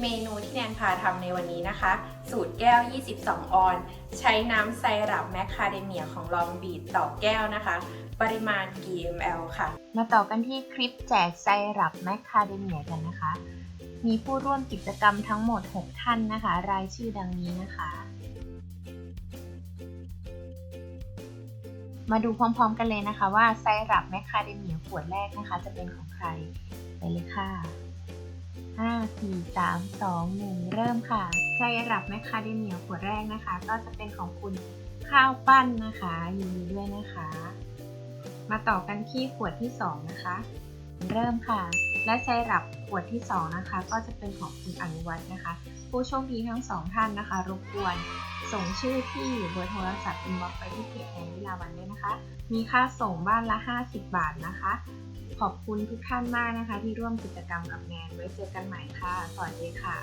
เมนูที่แนนพาทำในวันนี้นะคะ สูตรแก้ว 22 ออน ใช้น้ำไซรัปแมคคาเดเมียของลองบีดต่อแก้วนะคะ ปริมาณกี่ ml ค่ะ มาต่อกันที่คลิปแจกไซรัปแมคคาเดเมียกันนะคะ มีผู้ร่วมกิจกรรมทั้งหมด 6 ท่านนะคะ รายชื่อดังนี้นะคะ มาดูพร้อมๆกันเลยนะคะว่าไซรัปแมคคาเดเมียขวดแรกนะคะ จะเป็นของใคร ไปเลยค่ะ 5 4 3 2 1 เริ่มค่ะไซรัปแมคคาเดเมียขวดแรกนะคะ ก็จะเป็นของคุณข้าวปั้นนะคะยินดีด้วยนะคะ มาต่อกันที่ขวดที่ 2 นะคะ เริ่มค่ะ และไซรัปขวดที่ 2 นะคะ ก็จะเป็นของคุณอนุวัฒน์นะคะ ผู้โชคดีทั้งสองท่านนะคะ รบกวนส่งชื่อที่อยู่เบอร์โทรศัพท์อินบ็อกซ์ไปที่เพจแอนวิลาวันด้วยนะคะ มีค่าส่งบ้านละ 50 บาทนะคะ ขอบคุณทุกท่านมากนะคะ ที่ร่วมกิจกรรมกับแนนไว้เจอกันใหม่ค่ะ สวัสดีค่ะ